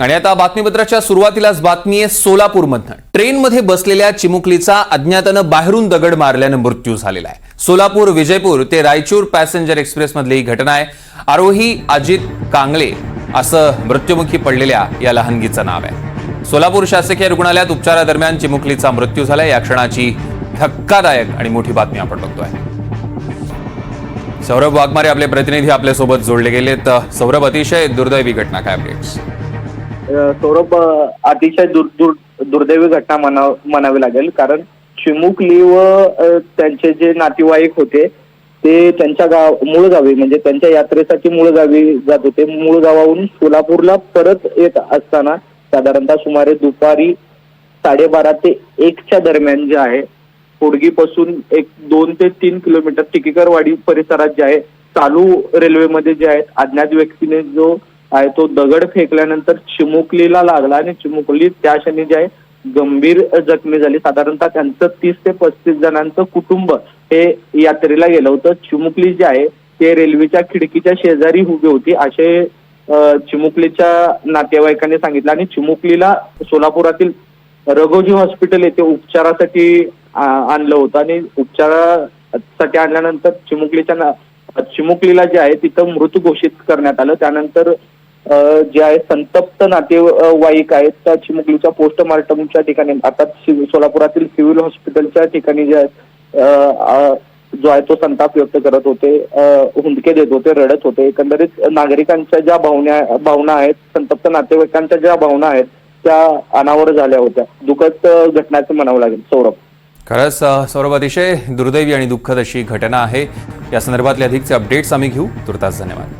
आणि आता बातमीपत्राच्या सुरुवातीलाच बातमी आहे सोलापूरमधनं. ट्रेनमध्ये बसलेल्या चिमुकलीचा अज्ञातानं बाहेरून दगड मारल्यानं मृत्यू झालेला आहे. सोलापूर विजयपूर ते रायचूर पॅसेंजर एक्सप्रेसमधली ही घटना आहे. आरोही अजित कांगळे असं मृत्युमुखी पडलेल्या या लहानगीचं नाव आहे. सोलापूर शासकीय रुग्णालयात उपचारादरम्यान चिमुकलीचा मृत्यू झाला. या क्षणाची धक्कादायक आणि मोठी बातमी आपण बघतोय. सौरभ वाघमारे आपले प्रतिनिधी आपल्यासोबत जोडले गेलेत. सौरभ अतिशय दुर्दैवी घटना काय अपडेट्स सौरभ अतिशय दुर दुर दुर्दैवी घटना म्हणाव म्हणावी लागेल. कारण चिमुकली व त्यांचे जे नातेवाईक होते ते त्यांच्या गाव मूळ गावी म्हणजे त्यांच्या यात्रेसाठी मूळ गावी जात होते. मूळ गावाहून सोलापूरला परत येत असताना साधारणतः सुमारे दुपारी साडेबारा ते एकच्या दरम्यान जे आहे पुडगीपासून एक दोन ते तीन किलोमीटर टिकेकरवाडी परिसरात जे आहे चालू रेल्वेमध्ये जे आहेत अज्ञात व्यक्तीने जो आहे. तो दगड फेकल्यानंतर चिमुकलीला लागला आणि चिमुकली त्या क्षणी जे आहे गंभीर जखमी झाली. साधारणतः त्यांचं तीस ते पस्तीस जणांचं कुटुंब हे यात्रेला गेलं होतं. चिमुकली जे आहे ते रेल्वेच्या खिडकीच्या शेजारी उभी होती. असे चिमुकलीच्या नातेवाईकांनी सांगितलं आणि चिमुकलीला सोलापुरातील रघोजी हॉस्पिटल येथे उपचारासाठी आणलं होतं. आणि उपचारासाठी आणल्यानंतर चिमुकलीच्या चिमुकलीला जे आहे तिथं मृत घोषित करण्यात आलं. त्यानंतर जे आहे संतप्त नातेवाईक आहेत त्या चिमुकलीच्या पोस्टमार्टमच्या ठिकाणी आता सोलापुरातील सिव्हिल हॉस्पिटलच्या ठिकाणी जे आहेत जो आहे तो संताप व्यक्त करत होते हुंदके देत होते रडत होते. एकंदरीत नागरिकांच्या ज्या भावना भावना आहेत संतप्त नातेवाईकांच्या ज्या भावना आहेत त्या अनावर झाल्या होत्या. दुःखद घटनाचं म्हणावं लागेल. सौरभ. खरंच सौरभ अतिशय दुर्दैवी आणि दुःखद अशी घटना आहे. या संदर्भातले अधिकचे अपडेट्स आम्ही घेऊ. तुर्तास धन्यवाद.